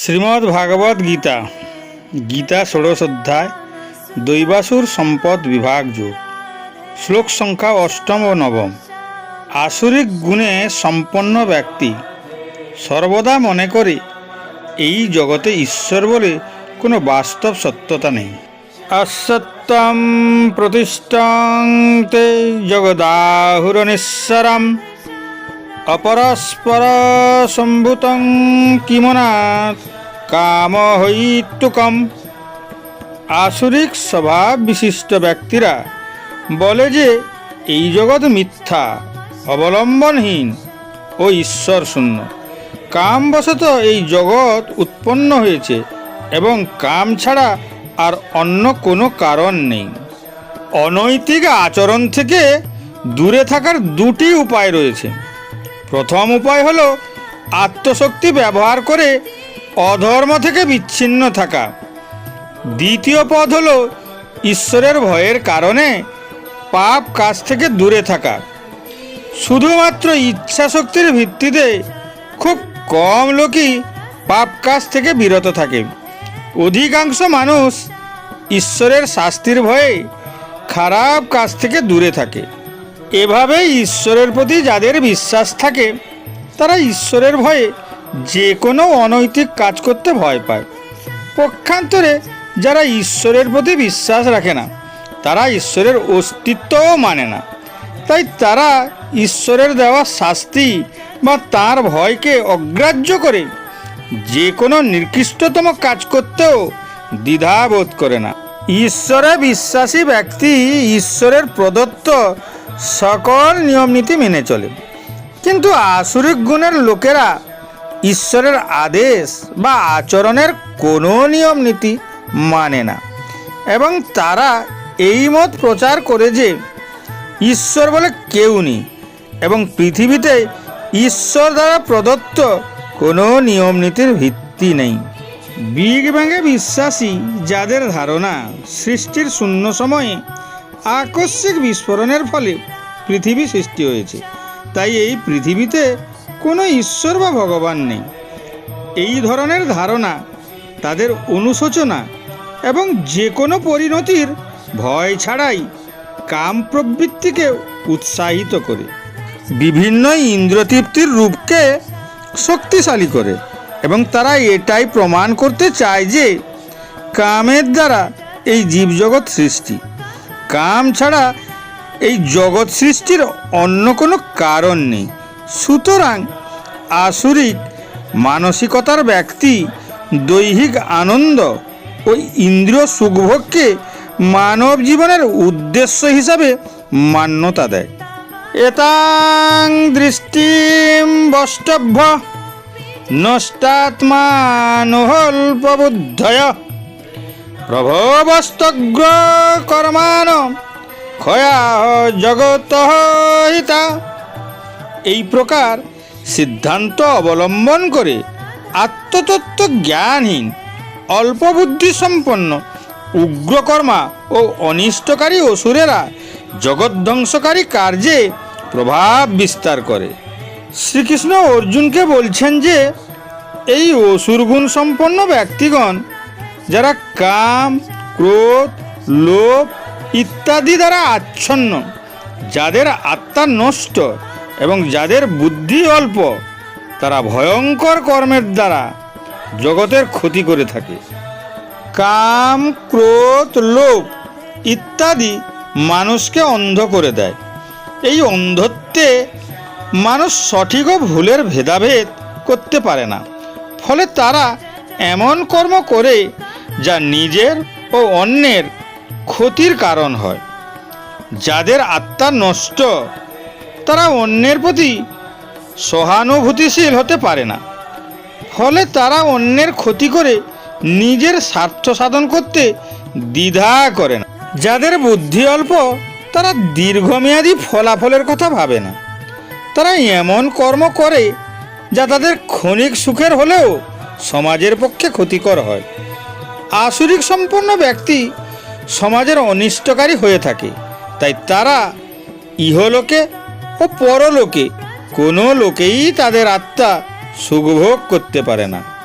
শ্রীমদ্ ভাগবত গীতা গীতা ষোড়শ অধ্যায়, দৈবাসুর সম্পদ বিভাগ যোগ। শ্লোক সংখ্যা অষ্টম ও নবম। আসুরিক গুণে সম্পন্ন ব্যক্তি সর্বদা মনে করে, এই জগতে ঈশ্বর বলে কোনো বাস্তব সত্যতা নেই। অসত্যম প্রতিষ্ঠাং তে জগদাহুরনিশ্বরম অপরস্পর সম্ভূতং কিমনাথ কাম হৈতুকম আসুরিক স্বভাব বিশিষ্ট ব্যক্তিরা বলে যে, এই জগৎ মিথ্যা, অবলম্বনহীন ও ঈশ্বর শূন্য কামবশত এই জগৎ উৎপন্ন হয়েছে এবং কাম ছাড়া আর অন্য কোনো কারণ নেই। অনৈতিক আচরণ থেকে দূরে থাকার দুটি উপায় রয়েছে। প্রথম উপায় হলো আত্মশক্তি ব্যবহার করে অধর্ম থেকে বিচ্ছিন্ন থাকা। দ্বিতীয় পদ হলো ঈশ্বরের ভয়ের কারণে পাপ কাজ থেকে দূরে থাকা। শুধুমাত্র ইচ্ছা শক্তির ভিত্তিতে খুব কম লোকই পাপ কাজ থেকে বিরত থাকে। অধিকাংশ মানুষ ঈশ্বরের শাস্তির ভয়ে খারাপ কাজ থেকে দূরে থাকে। এভাবে ঈশ্বরের প্রতি যাদের বিশ্বাস থাকে, তারা ঈশ্বরের ভয়ে যে কোনো অনৈতিক কাজ করতে ভয় পায়। পক্ষান্তরে যারা ঈশ্বরের প্রতি বিশ্বাস রাখে না, তারা ঈশ্বরের অস্তিত্বও মানে না। তাই তারা ঈশ্বরের দেওয়া শাস্তি বা তার ভয়কে অগ্রাহ্য করে যে কোনো নিকৃষ্টতম কাজ করতেও দ্বিধাবোধ করে না। ঈশ্বরে বিশ্বাসী ব্যক্তি ঈশ্বরের প্রদত্ত সকল নিয়মনীতি মেনে চলে। কিন্তু আসুরিক গুণের লোকেরা ঈশ্বরের আদেশ বা আচরণের কোনো নিয়ম নীতি মানে না। এবং তারা এই মত প্রচার করে যে ঈশ্বর বলে কেউ নেই এবং পৃথিবীতে ঈশ্বর দ্বারা প্রদত্ত কোনো নিয়ম নীতির ভিত্তি নেই। বিগ ব্যাঙে বিশ্বাসী যাদের ধারণা সৃষ্টির শূন্য সময়ে আকস্মিক বিস্ফোরণের ফলে পৃথিবী সৃষ্টি হয়েছে। তাই এই পৃথিবীতে কোনো ঈশ্বর বা ভগবান নেই। এই ধরনের ধারণা, তাদের অনুশোচনা এবং যে কোনো পরিণতির ভয় ছাড়াই কাম প্রবৃত্তিকে উৎসাহিত করে। বিভিন্ন ইন্দ্রতৃপ্তির রূপকে শক্তিশালী করে এবং তারা এটাই প্রমাণ করতে চায় যে কামের দ্বারা এই জীবজগৎ সৃষ্টি। কাম ছাড়া এই জগৎ সৃষ্টির অন্য কোনো কারণ নেই। সুতরাং আসুরিক মানসিকতার ব্যক্তি দৈহিক আনন্দ ও ইন্দ্রিয় সুখভোগকে মানব জীবনের উদ্দেশ্য হিসাবে মান্যতা দেয়। এতাং দৃষ্টি বষ্টভ্য নষ্টাত্মানুহল্পবুদ্ধয়। প্রভবস্তগ্র কর্মান ক্ষয়া জগত হিতা এই প্রকার সিদ্ধান্ত অবলম্বন করে আত্মতত্ত্ব জ্ঞানহীন, অল্প বুদ্ধি সম্পন্ন, উগ্রকর্মা ও অনিষ্টকারী অসুরেরা জগৎধ্বংসকারী কার্যে প্রভাব বিস্তার করে। শ্রীকৃষ্ণ অর্জুনকে বলছেন যে, এই অসুরগুণ সম্পন্ন ব্যক্তিগণ যারা কাম, ক্রোধ, লোভ ইত্যাদি দ্বারা আচ্ছন্ন, যাদের আত্মা নষ্ট এবং যাদের বুদ্ধি অল্প, তারা ভয়ঙ্কর কর্মের দ্বারা জগতের ক্ষতি করে থাকে। কাম, ক্রোধ, লোভ ইত্যাদি মানুষকে অন্ধ করে দেয়। এই অন্ধত্বে মানুষ সঠিক ও ভুলের ভেদাভেদ করতে পারে না। ফলে তারা এমন কর্ম করে যা নিজের ও অন্যের ক্ষতির কারণ হয়। যাদের আত্মা নষ্ট, তারা অন্যের প্রতি সহানুভূতিশীল হতে পারে না। ফলে তারা অন্যের ক্ষতি করে নিজের স্বার্থ সাধন করতে দ্বিধা করে না। যাদের বুদ্ধি অল্প, তারা দীর্ঘমেয়াদী ফলাফলের কথা ভাবে না। তারা এমন কর্ম করে যা তাদের ক্ষণিক সুখের হলেও সমাজের পক্ষে ক্ষতিকর হয়। আসুরিক সম্পন্ন ব্যক্তি সমাজের অনিষ্টকারী হয়ে থাকে। তাই তারা ইহলোকে ও পরলোকে কোনো লোকেই তাদের আত্মা সুখভোগ করতে পারে না।